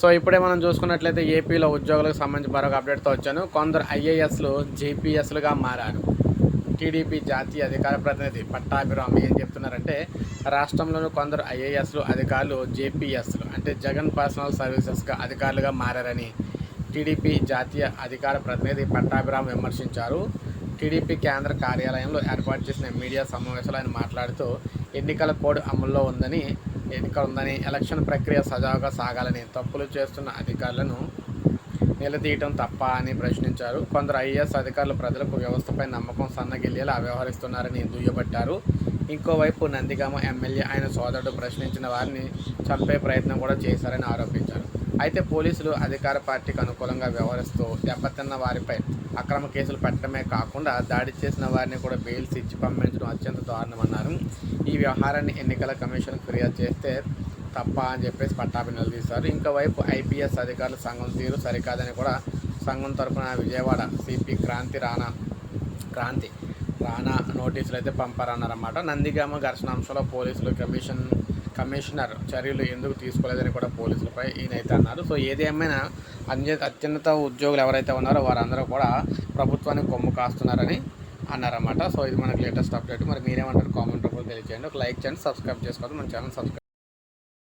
So ఇప్పుడే మనం చూసుకున్నట్లయితే ఏపీలో ఉద్యోగులకు సంబంధించి మరొక అప్డేట్తో వచ్చాను. కొందరు ఐఏఎస్లు జేపీఎస్లుగా మారారు. టీడీపీ జాతీయ అధికార ప్రతినిధి పట్టాభిరామి ఏం చెప్తున్నారంటే రాష్ట్రంలోని కొందరు ఐఏఎస్లు అధికారులు జేపీఎస్లు అంటే జగన్ పర్సనల్ సర్వీసెస్గా అధికారులుగా మారారని టీడీపీ జాతీయ అధికార ప్రతినిధి పట్టాభిరామ్ విమర్శించారు. టీడీపీ కేంద్ర కార్యాలయంలో ఏర్పాటు చేసిన మీడియా సమావేశంలో ఆయన మాట్లాడుతూ ఎన్నికల కోడ్ అమల్లో ఉందని ఎన్నిక ఉందని ఎలక్షన్ ప్రక్రియ సజావుగా సాగాలని తప్పులు చేస్తున్న అధికారులను నిలదీయటం తప్ప అని ప్రశ్నించారు. కొందరు ఐఏఎస్ అధికారులు ప్రజలకు వ్యవస్థపై నమ్మకం సన్నగిల్లేలా వ్యవహరిస్తున్నారని దుయ్యబట్టారు. ఇంకోవైపు నందిగామ ఎమ్మెల్యే ఆయన సోదరుడు ప్రశ్నించిన వారిని చంపే ప్రయత్నం కూడా చేశారని ఆరోపించారు. అయితే పోలీసులు అధికార పార్టీకి అనుకూలంగా వ్యవహరిస్తూ దెబ్బతిన్న వారిపై అక్రమ కేసులు పెట్టడమే కాకుండా దాడి చేసిన వారిని కూడా బెయిల్స్ ఇచ్చి పంపించడం అత్యంత దారుణమన్నారు. ఈ వ్యవహారాన్ని ఎన్నికల కమిషన్ ఫిర్యాదు చేస్తే తప్ప అని చెప్పేసి పట్టాభి నిలదీశారు. ఇంకోవైపు ఐపీఎస్ అధికారుల సంఘం తీరు సరికాదని కూడా సంఘం తరఫున విజయవాడ సిపి క్రాంతి రాణా క్రాంతి రాణా నోటీసులు అయితే పంపారన్నారన్నమాట. నందిగామ ఘర్షణ అంశంలో పోలీసులు కమిషన్ కమిషనర్ చర్యలు ఎందుకు తీసుకోలేదని కూడా పోలీసులపై ఈయనైతే అన్నారు. సో ఏది ఏమైనా అత్యున్నత ఉద్యోగులు ఎవరైతే ఉన్నారో వారందరూ కూడా ప్రభుత్వానికి కొమ్ము కాస్తున్నారని అన్నారన్నమాట. సో ఇది మనకి లేటెస్ట్ అప్డేట్. మరి మీరేమంటారు కామెంట్ రూపంలో తెలియజేయండి ఒక లైక్ చేయండి సబ్స్క్రైబ్ చేసుకోవాలి మన ఛానల్ సబ్స్క్రైబ్